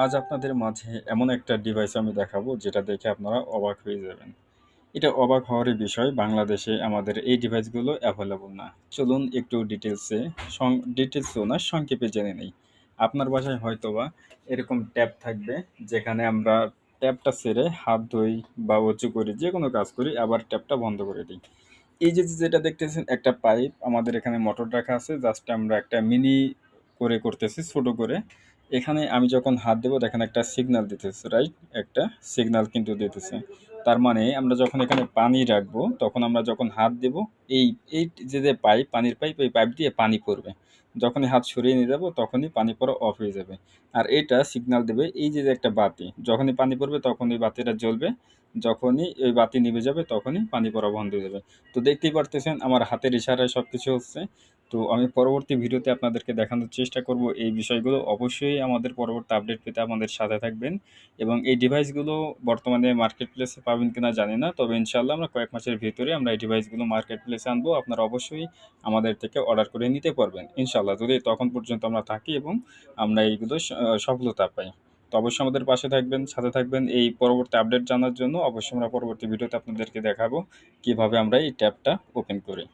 আজ আপনাদের মাঝে এমন একটা ডিভাইস আমি দেখাবো যেটা দেখে আপনারা অবাক হয়ে যাবেন। এটা অবাক হওয়ারই বিষয়, বাংলাদেশে আমাদের এই ডিভাইসগুলো অ্যাভেলেবল না। চলুন একটু ডিটেলসে সং ডিটেইলসেও না, সংক্ষেপে জেনে নেই। আপনার বাসায় হয়তোবা এরকম ট্যাপ থাকবে, যেখানে আমরা ট্যাপটা ছেড়ে হাত ধুই বা অজু করি যে কোনো কাজ করি, আবার ট্যাপটা বন্ধ করে দিই। এই যে যেটা দেখতেছেন, একটা পাইপ, আমাদের এখানে মোটর রাখা আছে, জাস্ট আমরা একটা মিনি করে করতেছি, ছোট করে এখানে আমি যখন হাত দেবো, দেখেন একটা সিগন্যাল দিতেছে রাইট একটা সিগনাল কিন্তু দিতেছে। তার মানে আমরা যখন এখানে পানি রাখব, তখন আমরা যখন হাত দেব, এই এই যে যে পাইপ পানির পাইপ এই পাইপ দিয়ে পানি পড়বে। যখনই হাত সরিয়ে নিয়ে যাব, তখনই পানি পড়া অফ হয়ে যাবে। আর এটা সিগনাল দেবে এই যে একটা বাতি। যখনই পানি পড়বে তখনই বাতিটা জ্বলবে। যখনই ওই বাতি নিভে যাবে, তখনই পানি পড়া বন্ধ হয়ে যাবে। তো দেখতেই পারতেছেন, আমার হাতের ইশারায় সব কিছু হচ্ছে। তো আমি পরবর্তী ভিডিওতে আপনাদেরকে দেখানোর চেষ্টা করব এই বিষয়গুলো। অবশ্যই আমাদের পরবর্তী আপডেট পেতে আমাদের সাথে থাকবেন এবং এই ডিভাইসগুলো বর্তমানে মার্কেট প্লেসে পাবেন কিনা জানি না, তবে ইনশাল্লাহ আমরা কয়েক মাসের ভিতরে আমরা এই ডিভাইসগুলো মার্কেট প্লেসে আনব। আপনারা অবশ্যই আমাদের থেকে অর্ডার করে নিতে পারবেন। ইনশাল্লাহ যদি তখন পর্যন্ত আমরা থাকি এবং আমরা এইগুলো সফলতা পাই। তো অবশ্যই আমাদের পাশে থাকবেন, সাথে থাকবেন। এই পরবর্তী আপডেট জানার জন্য অবশ্যই আমরা পরবর্তী ভিডিওতে আপনাদেরকে দেখাবো কীভাবে আমরা এই ট্যাবটা ওপেন করি।